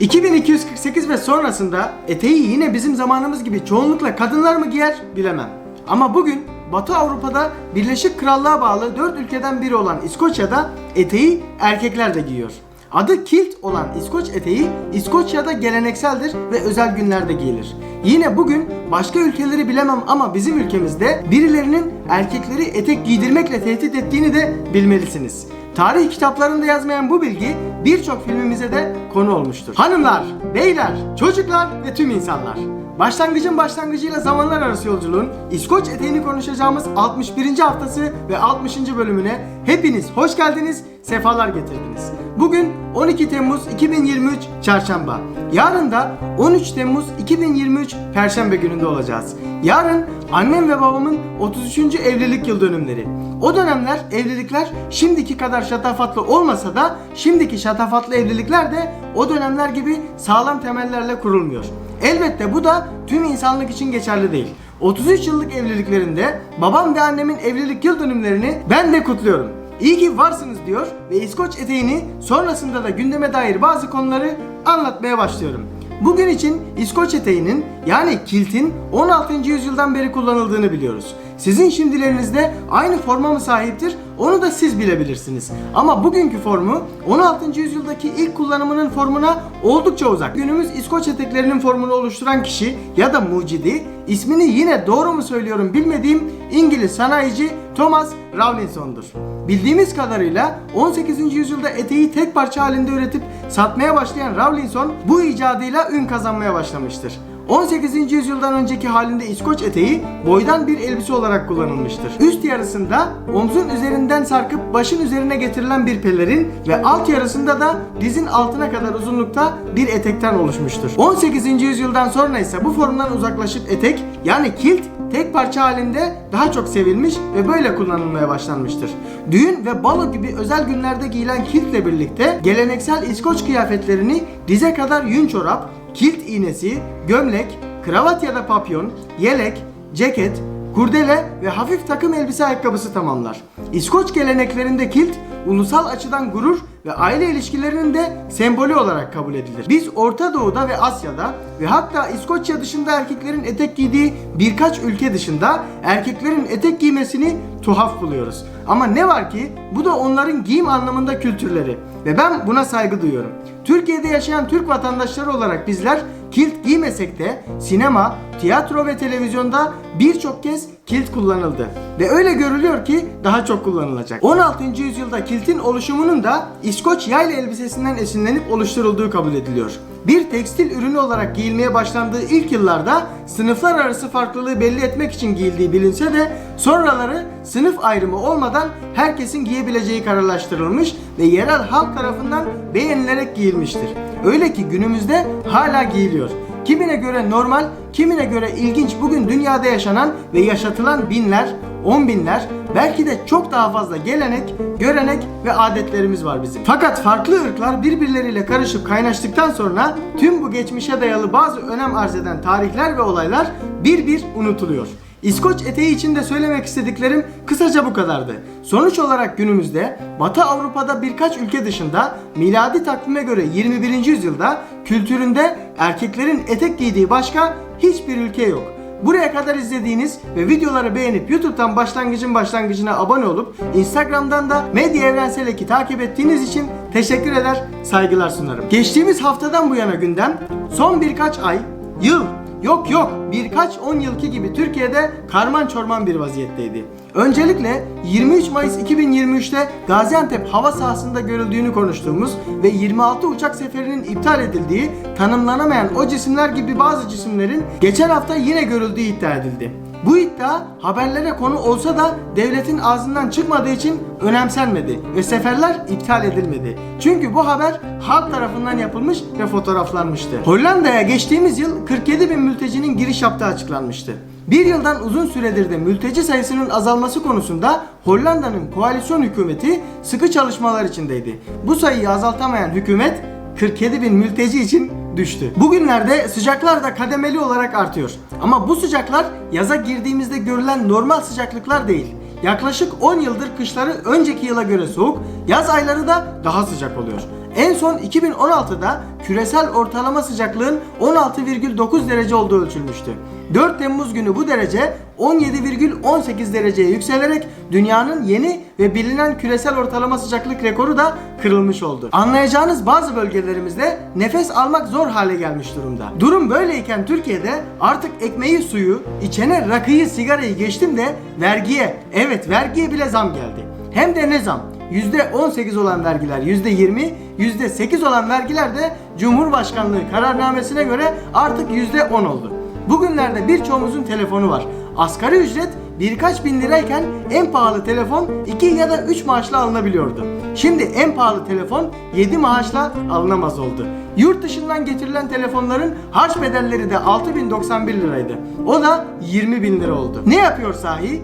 2248 ve sonrasında eteği yine bizim zamanımız gibi çoğunlukla kadınlar mı giyer bilemem. Ama bugün Batı Avrupa'da Birleşik Krallığa bağlı 4 ülkeden biri olan İskoçya'da eteği erkekler de giyiyor. Adı kilt olan İskoç eteği İskoçya'da gelenekseldir ve özel günlerde giyilir. Yine bugün başka ülkeleri bilemem ama bizim ülkemizde birilerinin erkekleri etek giydirmekle tehdit ettiğini de bilmelisiniz. Tarih kitaplarında yazmayan bu bilgi birçok filmimize de konu olmuştur. Hanımlar, beyler, çocuklar ve tüm insanlar. Başlangıcın başlangıcıyla zamanlar arası yolculuğun İskoç eteğini konuşacağımız 61. haftası ve 60. bölümüne hepiniz hoş geldiniz, sefalar getirdiniz. Bugün 12 Temmuz 2023 Çarşamba. Yarın da 13 Temmuz 2023 Perşembe gününde olacağız. Yarın annem ve babamın 33. evlilik yıl dönümleri. O dönemler evlilikler şimdiki kadar şatafatlı olmasa da şimdiki şatafatlı evlilikler de o dönemler gibi sağlam temellerle kurulmuyor. Elbette bu da tüm insanlık için geçerli değil. 33 yıllık evliliklerinde babam ve annemin evlilik yıl dönümlerini ben de kutluyorum. İyi ki varsınız diyor ve İskoç eteğini sonrasında da gündeme dair bazı konuları anlatmaya başlıyorum. Bugün için İskoç eteğinin yani kiltin 16. yüzyıldan beri kullanıldığını biliyoruz. Sizin şimdilerinizde aynı forma mı sahiptir onu da siz bilebilirsiniz. Ama bugünkü formu 16. yüzyıldaki ilk kullanımının formuna oldukça uzak. Günümüz İskoç eteklerinin formunu oluşturan kişi ya da mucidi ismini yine doğru mu söylüyorum bilmediğim İngiliz sanayici Thomas Rawlinson'dur. Bildiğimiz kadarıyla 18. yüzyılda eteği tek parça halinde üretip satmaya başlayan Rawlinson bu icadıyla ün kazanmaya başlamıştır. 18. yüzyıldan önceki halinde İskoç eteği boydan bir elbise olarak kullanılmıştır. Üst yarısında omzun üzerinden sarkıp başın üzerine getirilen bir pelerin ve alt yarısında da dizin altına kadar uzunlukta bir etekten oluşmuştur. 18. yüzyıldan sonra ise bu formdan uzaklaşıp etek yani kilt tek parça halinde daha çok sevilmiş ve böyle kullanılmaya başlanmıştır. Düğün ve balo gibi özel günlerde giyilen kiltle birlikte geleneksel İskoç kıyafetlerini dize kadar yün çorap, kilt iğnesi, gömlek, kravat ya da papyon, yelek, ceket, kurdele ve hafif takım elbise ayakkabısı tamamlar. İskoç geleneklerinde kilt ulusal açıdan gurur ve aile ilişkilerinin de sembolü olarak kabul edilir. Biz Orta Doğu'da ve Asya'da ve hatta İskoçya dışında erkeklerin etek giydiği birkaç ülke dışında erkeklerin etek giymesini tuhaf buluyoruz. Ama ne var ki bu da onların giyim anlamında kültürleri ve ben buna saygı duyuyorum. Türkiye'de yaşayan Türk vatandaşları olarak bizler kilt giymesek de sinema, tiyatro ve televizyonda birçok kez kilt kullanıldı. Ve öyle görülüyor ki daha çok kullanılacak. 16. yüzyılda kiltin oluşumunun da İskoç yayla elbisesinden esinlenip oluşturulduğu kabul ediliyor. Bir tekstil ürünü olarak giyilmeye başlandığı ilk yıllarda sınıflar arası farklılığı belli etmek için giyildiği bilinse de sonraları sınıf ayrımı olmadan herkesin giyebileceği kararlaştırılmış ve yerel halk tarafından beğenilerek giyilmiştir. Öyle ki günümüzde hala giyiliyor. Kimine göre normal, kimine göre ilginç bugün dünyada yaşanan ve yaşatılan binler, on binler, belki de çok daha fazla gelenek, görenek ve adetlerimiz var bizim. Fakat farklı ırklar birbirleriyle karışıp kaynaştıktan sonra tüm bu geçmişe dayalı bazı önem arz eden tarihler ve olaylar bir bir unutuluyor. İskoç eteği için de söylemek istediklerim kısaca bu kadardı. Sonuç olarak günümüzde Batı Avrupa'da birkaç ülke dışında miladi takvime göre 21. yüzyılda kültüründe erkeklerin etek giydiği başka hiçbir ülke yok. Buraya kadar izlediğiniz ve videoları beğenip YouTube'dan başlangıcın başlangıcına abone olup Instagram'dan da Medya Evrensel'eki takip ettiğiniz için teşekkür eder, saygılar sunarım. Geçtiğimiz haftadan bu yana gündem son birkaç ay, yıl, Yok yok birkaç 10 yılki gibi Türkiye'de karman çorman bir vaziyetteydi. Öncelikle 23 Mayıs 2023'te Gaziantep hava sahasında görüldüğünü konuştuğumuz ve 26 uçak seferinin iptal edildiği tanımlanamayan o cisimler gibi bazı cisimlerin geçen hafta yine görüldüğü iddia edildi. Bu iddia haberlere konu olsa da devletin ağzından çıkmadığı için önemsenmedi ve seferler iptal edilmedi. Çünkü bu haber halk tarafından yapılmış ve fotoğraflanmıştı. Hollanda'ya geçtiğimiz yıl 47 bin mültecinin giriş yaptığı açıklanmıştı. Bir yıldan uzun süredir de mülteci sayısının azalması konusunda Hollanda'nın koalisyon hükümeti sıkı çalışmalar içindeydi. Bu sayıyı azaltamayan hükümet 47 bin mülteci için düştü. Bugünlerde sıcaklar da kademeli olarak artıyor. Ama bu sıcaklar yaza girdiğimizde görülen normal sıcaklıklar değil. Yaklaşık 10 yıldır kışları önceki yıla göre soğuk, yaz ayları da daha sıcak oluyor. En son 2016'da küresel ortalama sıcaklığın 16,9 derece olduğu ölçülmüştü. 4 Temmuz günü bu derece 17,18 dereceye yükselerek dünyanın yeni ve bilinen küresel ortalama sıcaklık rekoru da kırılmış oldu. Anlayacağınız bazı bölgelerimizde nefes almak zor hale gelmiş durumda. Durum böyleyken Türkiye'de artık ekmeği suyu, içene rakıyı sigarayı geçtim de vergiye, evet vergiye bile zam geldi. Hem de ne zam? %18 olan vergiler %20, %8 olan vergiler de Cumhurbaşkanlığı kararnamesine göre artık %10 oldu. Bugünlerde birçoğumuzun telefonu var. Asgari ücret birkaç bin lirayken en pahalı telefon 2 ya da 3 maaşla alınabiliyordu. Şimdi en pahalı telefon 7 maaşla alınamaz oldu. Yurt dışından getirilen telefonların harç bedelleri de 6091 liraydı. O da 20 bin lira oldu. Ne yapıyor sahi?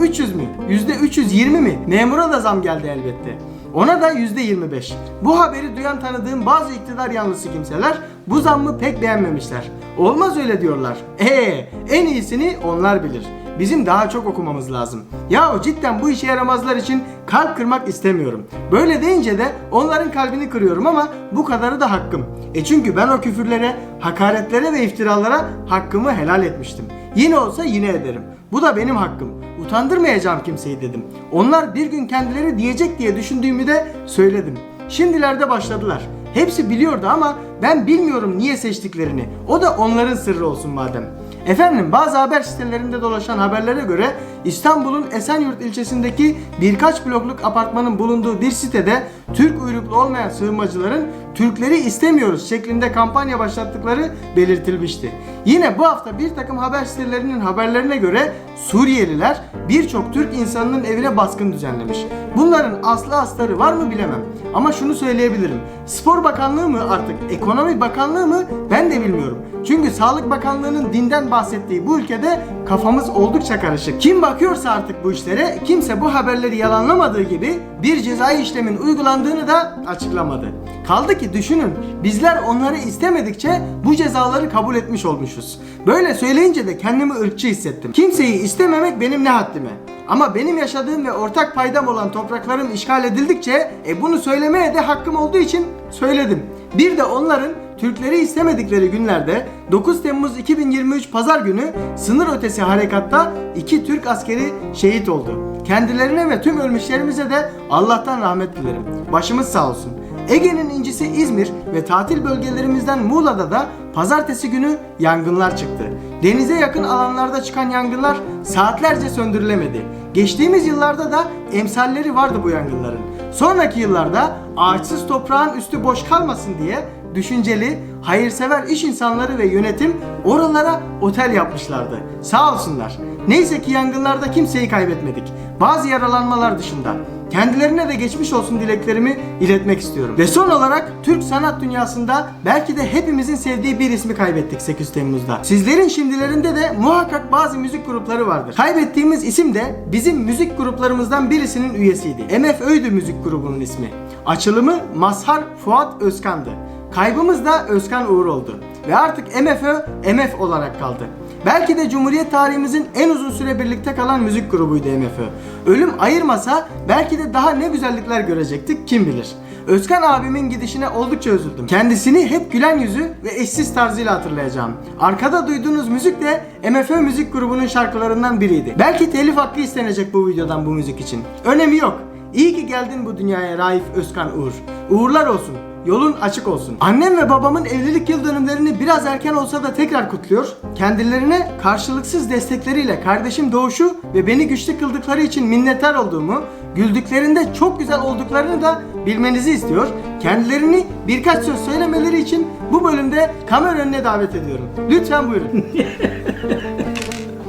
%300 mü? %320 mi? Memura da zam geldi elbette. Ona da %25. Bu haberi duyan tanıdığım bazı iktidar yanlısı kimseler bu zammı pek beğenmemişler. Olmaz öyle diyorlar. Eee en iyisini onlar bilir. Bizim daha çok okumamız lazım. Yahu cidden bu işe yaramazlar için kalp kırmak istemiyorum. Böyle deyince de onların kalbini kırıyorum ama bu kadarı da hakkım. E çünkü ben o küfürlere, hakaretlere ve iftiralara hakkımı helal etmiştim. Yine olsa yine ederim. Bu da benim hakkım. Utandırmayacağım kimseyi dedim. Onlar bir gün kendileri diyecek diye düşündüğümü de söyledim. Şimdilerde başladılar. Hepsi biliyordu ama ben bilmiyorum niye seçtiklerini. O da onların sırrı olsun madem. Efendim bazı haber sitelerinde dolaşan haberlere göre İstanbul'un Esenyurt ilçesindeki birkaç blokluk apartmanın bulunduğu bir sitede Türk uyruklu olmayan sığınmacıların Türkleri istemiyoruz şeklinde kampanya başlattıkları belirtilmişti. Yine bu hafta bir takım haber sitelerinin haberlerine göre Suriyeliler birçok Türk insanının evine baskın düzenlemiş. Bunların aslı astarı var mı bilemem. Ama şunu söyleyebilirim. Spor Bakanlığı mı artık Ekonomi Bakanlığı mı ben de bilmiyorum. Çünkü Sağlık Bakanlığı'nın dinden bahsettiği bu ülkede kafamız oldukça karışık. Kim bakıyorsa artık bu işlere kimse bu haberleri yalanlamadığı gibi bir cezai işlemin uygulandığını da açıklamadı. Kaldı ki düşünün bizler onları istemedikçe bu cezaları kabul etmiş olmuşuz. Böyle söyleyince de kendimi ırkçı hissettim. Kimseyi istememek benim ne haddime. Ama benim yaşadığım ve ortak paydam olan topraklarım işgal edildikçe e bunu söylemeye de hakkım olduğu için söyledim. Bir de onların Türkleri istemedikleri günlerde 9 Temmuz 2023 Pazar günü sınır ötesi harekatta iki Türk askeri şehit oldu. Kendilerine ve tüm ölmüşlerimize de Allah'tan rahmet dilerim. Başımız sağ olsun. Ege'nin incisi İzmir ve tatil bölgelerimizden Muğla'da da pazartesi günü yangınlar çıktı. Denize yakın alanlarda çıkan yangınlar saatlerce söndürülemedi. Geçtiğimiz yıllarda da emsalleri vardı bu yangınların. Sonraki yıllarda ağaçsız toprağın üstü boş kalmasın diye düşünceli, hayırsever iş insanları ve yönetim oralara otel yapmışlardı. Sağ olsunlar. Neyse ki yangınlarda kimseyi kaybetmedik. Bazı yaralanmalar dışında. Kendilerine de geçmiş olsun dileklerimi iletmek istiyorum. Ve son olarak Türk sanat dünyasında belki de hepimizin sevdiği bir ismi kaybettik 8 Temmuz'da. Sizlerin şimdilerinde de muhakkak bazı müzik grupları vardır. Kaybettiğimiz isim de bizim müzik gruplarımızdan birisinin üyesiydi. MF Öydü müzik grubunun ismi. Açılımı Mazhar Fuat Özkan'dı. Kaybımız da Özkan Uğur oldu. Ve artık MFÖ MF olarak kaldı. Belki de Cumhuriyet tarihimizin en uzun süre birlikte kalan müzik grubuydu MFÖ. Ölüm ayırmasa belki de daha ne güzellikler görecektik kim bilir. Özkan abimin gidişine oldukça üzüldüm. Kendisini hep gülen yüzü ve eşsiz tarzıyla hatırlayacağım. Arkada duyduğunuz müzik de MFÖ müzik grubunun şarkılarından biriydi. Belki telif hakkı istenecek bu videodan bu müzik için. Önemi yok. İyi ki geldin bu dünyaya Raif Özkan Uğur. Uğurlar olsun. Yolun açık olsun. Annem ve babamın evlilik yıl dönümlerini biraz erken olsa da tekrar kutluyor. Kendilerine karşılıksız destekleriyle kardeşim Doğuş'u ve beni güçlü kıldıkları için minnettar olduğumu, güldüklerinde çok güzel olduklarını da bilmenizi istiyor. Kendilerini birkaç söz söylemeleri için bu bölümde kamera önüne davet ediyorum. Lütfen buyurun.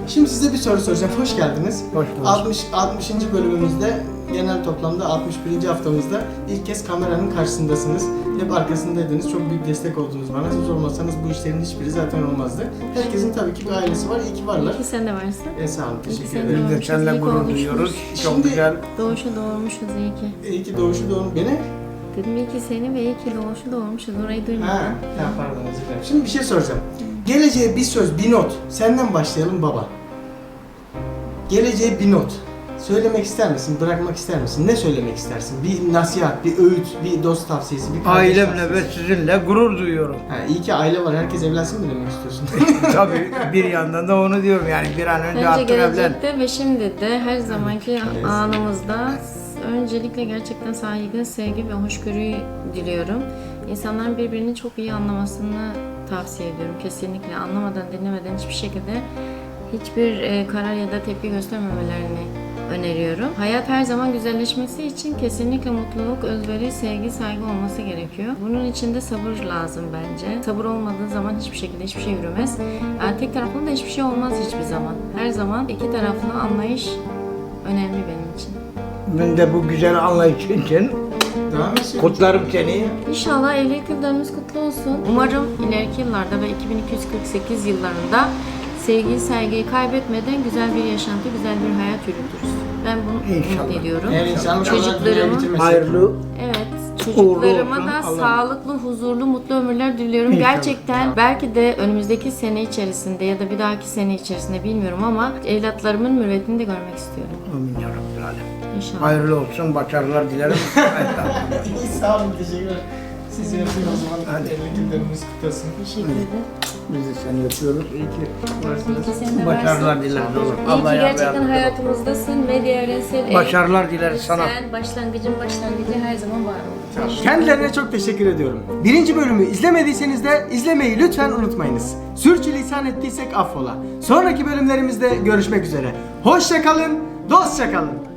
Şimdi size bir soru soracağım. Hoş geldiniz. Hoş bulduk. 60 60. bölümümüzde genel toplamda 61. haftamızda ilk kez kameranın karşısındasınız. Hep arkasındaydınız. Çok büyük destek oldunuz bana. Siz olmasanız bu işlerin hiçbiri zaten olmazdı. Herkesin tabii ki bir ailesi var. İyi ki varlar. İyi sen de varsın. E, sağ olun. Teşekkür sen de ederim. Biz de seninle iyi gurur duyuyoruz. Çok Şimdi- güzel. Doğuşu doğurmuşuz iyi ki. İyi ki doğuşu doğum beni. Dedim iyi ki seni ve iyi ki doğuşu doğurmuşuz. Orayı Ha, duymadım. ha pardon özür dilerim. Şimdi bir şey soracağım. Geleceğe bir söz, bir not. Senden başlayalım baba. Geleceğe bir not. Söylemek ister misin? Bırakmak ister misin? Ne söylemek istersin? Bir nasihat, bir öğüt, bir dost tavsiyesi, bir kardeş Ailemle ve tavsiyesi. sizinle gurur duyuyorum. Ha, iyi ki aile var. Herkes evlensin mi demek istiyorsun? Tabii bir yandan da onu diyorum yani bir an önce Bence artık evlen. gelecekte ve şimdi de her zamanki Evet. anımızda öncelikle gerçekten saygı, sevgi ve hoşgörüyü diliyorum. İnsanların birbirini çok iyi anlamasını tavsiye ediyorum. Kesinlikle anlamadan, dinlemeden hiçbir şekilde hiçbir e, karar ya da tepki göstermemelerini öneriyorum. Hayat her zaman güzelleşmesi için kesinlikle mutluluk, özveri, sevgi, saygı olması gerekiyor. Bunun için de sabır lazım bence. Sabır olmadığı zaman hiçbir şekilde hiçbir şey yürümez. Yani tek taraflı da hiçbir şey olmaz hiçbir zaman. Her zaman iki taraflı anlayış önemli benim için. Ben de bu güzel anlayış için kutlarım seni. İnşallah evlilik yıllarımız kutlu olsun. Umarım ileriki yıllarda ve 2248 yıllarında sevgiyi, saygıyı kaybetmeden güzel bir yaşantı, güzel bir hayat yürütürüz. Ben bunu İnşallah. umut ediyorum. Eğer insanlık olarak dünyayı Çocuklarımı, bitirmesek. Hayırlı evet, çocuklarıma da Allah- sağlıklı, huzurlu, mutlu ömürler diliyorum. İnşallah. Gerçekten belki de önümüzdeki sene içerisinde ya da bir dahaki sene içerisinde bilmiyorum ama evlatlarımın mürüvvetini de görmek istiyorum. Amin ya Rabbil Alem. İnşallah. Hayırlı olsun, başarılar dilerim. İyi sağ olun. Teşekkürler. Siz yapın o zaman. Hadi. Evlilik yıllarımız kutlu olsun. Teşekkür ederim. Biz de seni öpüyoruz. İyi ki İyi varsınız. ki sen de Başarılar varsın. dileriz oğlum. İyi ki gerçekten hayatımızdasın. Medya evrensel ev. Başarılar dileriz sana. Sen başlangıcın başlangıcı her zaman var oldu. Kendilerine çok teşekkür ediyorum. Birinci bölümü izlemediyseniz de izlemeyi lütfen unutmayınız. Sürçülisan ettiysek affola. Sonraki bölümlerimizde görüşmek üzere. Hoşça kalın, dostça kalın.